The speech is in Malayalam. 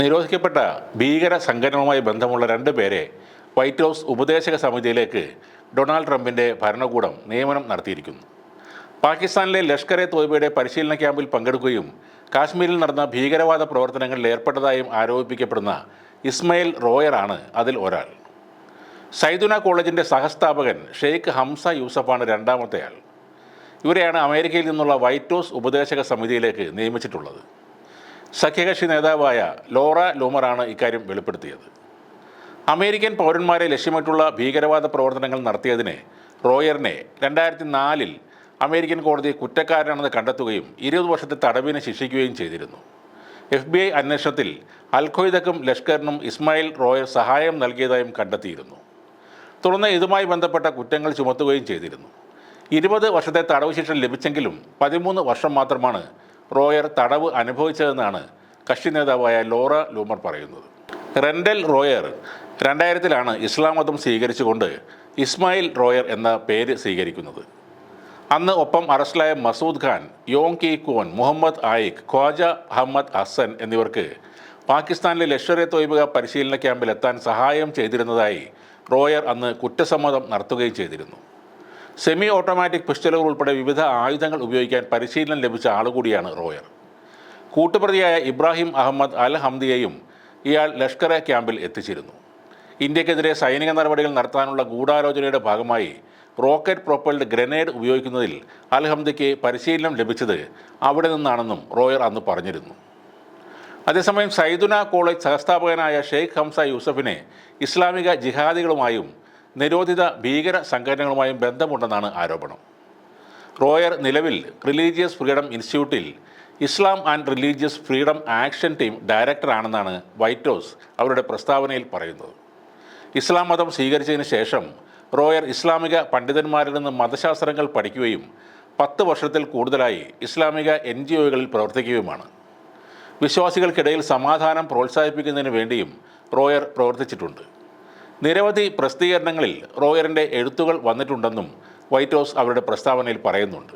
നിരോധിക്കപ്പെട്ട ഭീകര സംഘടനകളുമായി ബന്ധമുള്ള രണ്ട് പേരെ വൈറ്റ് ഹൗസ് ഉപദേശക സമിതിയിലേക്ക് ഡൊണാൾഡ് ട്രംപിന്റെ ഭരണകൂടം നിയമനം നടത്തിയിരിക്കുന്നു. പാകിസ്ഥാനിലെ ലഷ്കർ എ തോയ്ബയുടെ പരിശീലന ക്യാമ്പിൽ പങ്കെടുക്കുകയും കാശ്മീരിൽ നടന്ന ഭീകരവാദ പ്രവർത്തനങ്ങളിൽ ഏർപ്പെട്ടതായും ആരോപിക്കപ്പെടുന്ന ഇസ്മയിൽ റോയറാണ് അതിൽ ഒരാൾ. സൈദുന കോളേജിന്റെ സഹസ്ഥാപകൻ ഷെയ്ഖ് ഹംസ യൂസഫാണ് രണ്ടാമത്തെ ആൾ ഇവരെയാണ് അമേരിക്കയിൽ നിന്നുള്ള വൈറ്റ് ഹൗസ് ഉപദേശക സമിതിയിലേക്ക് നിയമിച്ചിട്ടുള്ളത്. സഖ്യകക്ഷി നേതാവായ ലോറ ലൂമറാണ് ഇക്കാര്യം വെളിപ്പെടുത്തിയത്. അമേരിക്കൻ പൗരന്മാരെ ലക്ഷ്യമിട്ടുള്ള ഭീകരവാദ പ്രവർത്തനങ്ങൾ നടത്തിയതിന് റോയറിനെ രണ്ടായിരത്തി നാലിൽ അമേരിക്കൻ കോടതി കുറ്റക്കാരനാണെന്ന് കണ്ടെത്തുകയും ഇരുപത് വർഷത്തെ തടവിന് ശിക്ഷിക്കുകയും ചെയ്തിരുന്നു. എഫ് ബി ഐ അന്വേഷണത്തിൽ അൽഖയ്ദക്കും ലഷ്കറിനും ഇസ്മായിൽ റോയർ സഹായം നൽകിയതായും കണ്ടെത്തിയിരുന്നു. തുടർന്ന് ഇതുമായി ബന്ധപ്പെട്ട കുറ്റങ്ങൾ ചുമത്തുകയും ചെയ്തിരുന്നു. ഇരുപത് വർഷത്തെ തടവ് ശിക്ഷ ലഭിച്ചെങ്കിലും പതിമൂന്ന് വർഷം മാത്രമാണ് റോയർ തടവ് അനുഭവിച്ചതെന്നാണ് കക്ഷി നേതാവായ ലോറ ലൂമർ പറയുന്നത്. റെൻഡൽ റോയർ രണ്ടായിരത്തിലാണ് ഇസ്ലാം മതം സ്വീകരിച്ചുകൊണ്ട് ഇസ്മായിൽ റോയർ എന്ന പേര് സ്വീകരിക്കുന്നത്. അന്ന് ഒപ്പം അറസ്റ്റിലായ മസൂദ് ഖാൻ യോങ് കി കോൻ മുഹമ്മദ് ആയിഖ് ഖ്വാജ അഹമ്മദ് ഹസൻ എന്നിവർക്ക് പാകിസ്ഥാനിലെ ലഷ്കർ എ തൊയ്ബുക പരിശീലന ക്യാമ്പിലെത്താൻ സഹായം ചെയ്തിരുന്നതായി റോയർ അന്ന് കുറ്റസമ്മതം നടത്തുകയും ചെയ്തിരുന്നു. സെമി ഓട്ടോമാറ്റിക് പിസ്റ്റലുകൾ ഉൾപ്പെടെ വിവിധ ആയുധങ്ങൾ ഉപയോഗിക്കാൻ പരിശീലനം ലഭിച്ച ആളുകൂടിയാണ് റോയർ. കൂട്ടുപ്രതിയായ ഇബ്രാഹിം അഹമ്മദ് അൽ ഹംദിയെയും ഇയാൾ ലഷ്കർ ക്യാമ്പിൽ എത്തിച്ചിരുന്നു. ഇന്ത്യക്കെതിരെ സൈനിക നടപടികൾ നടത്താനുള്ള ഗൂഢാലോചനയുടെ ഭാഗമായി റോക്കറ്റ് പ്രൊപ്പൽഡ് ഗ്രനേഡ് ഉപയോഗിക്കുന്നതിൽ അൽ ഹംദിക്ക് പരിശീലനം ലഭിച്ചത് അവിടെ നിന്നാണെന്നും റോയർ അന്ന് പറഞ്ഞിരുന്നു. അതേസമയം സൈദുന കോളേജ് സഹസ്ഥാപകനായ ഷെയ്ഖ് ഹംസ യൂസഫിനെ ഇസ്ലാമിക ജിഹാദികളുമായും നിരോധിത ഭീകര സംഘടനകളുമായും ബന്ധമുണ്ടെന്നാണ് ആരോപണം. റോയർ നിലവിൽ റിലീജിയസ് ഫ്രീഡം ഇൻസ്റ്റിറ്റ്യൂട്ടിൽ Islam and religious freedom action team ഡയറക്ടറാണെന്നാണ് White House അവരുടെ പ്രസ്താവനയിൽ പറയുന്നത്. ഇസ്ലാം മതം സ്വീകരിച്ചതിന് ശേഷം റോയർ ഇസ്ലാമിക പണ്ഡിതന്മാരിൽ നിന്ന് മതശാസ്ത്രങ്ങൾ പഠിക്കുകയും പത്ത് വർഷത്തിൽ കൂടുതലായി ഇസ്ലാമിക എൻ ജി ഒകളിൽ പ്രവർത്തിക്കുകയുമാണ്. വിശ്വാസികൾക്കിടയിൽ സമാധാനം പ്രോത്സാഹിപ്പിക്കുന്നതിന് വേണ്ടിയും റോയർ പ്രവർത്തിച്ചിട്ടുണ്ട്. നിരവധി പ്രസിദ്ധീകരണങ്ങളിൽ റോയറിന്റെ എഴുത്തുകൾ വന്നിട്ടുണ്ടെന്നും വൈറ്റ് ഹൗസ് അവരുടെ പ്രസ്താവനയിൽ പറയുന്നുണ്ട്.